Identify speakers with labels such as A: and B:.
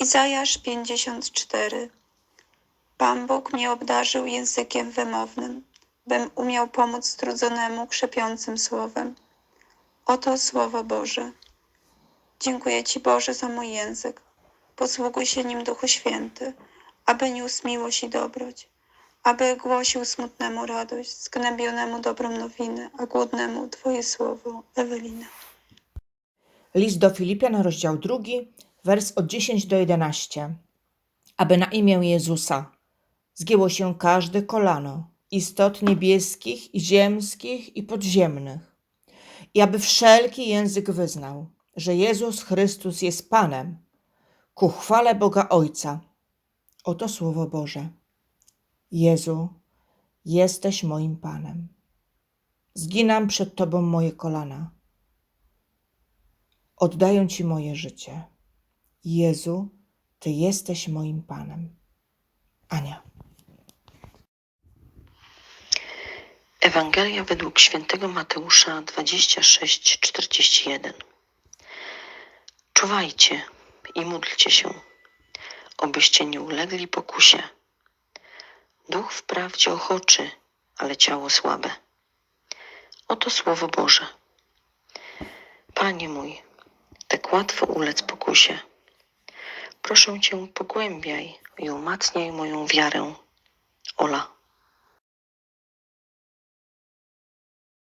A: Izajasz 54 Pan Bóg mnie obdarzył językiem wymownym, bym umiał pomóc strudzonemu krzepiącym słowem. Oto Słowo Boże. Dziękuję Ci Boże za mój język. Posługuj się nim Duchu Święty, aby niósł miłość i dobroć, aby głosił smutnemu radość, zgnębionemu dobrą nowinę, a głodnemu Twoje słowo. Ewelina.
B: List do Filipian, rozdział drugi, wers od 10 do 11. Aby na imię Jezusa zgięło się każde kolano istot niebieskich i ziemskich i podziemnych i aby wszelki język wyznał, że Jezus Chrystus jest Panem, ku chwale Boga Ojca. Oto Słowo Boże. Jezu, jesteś moim Panem. Zginam przed Tobą moje kolana. Oddaję Ci moje życie. Jezu, Ty jesteś moim Panem. Ania.
C: Ewangelia według świętego Mateusza 26:41. Czuwajcie i módlcie się, obyście nie ulegli pokusie. Duch wprawdzie ochoczy, ale ciało słabe. Oto słowo Boże. Panie mój, tak łatwo ulec pokusie. Proszę Cię, pogłębiaj i umacniaj moją wiarę. Ola.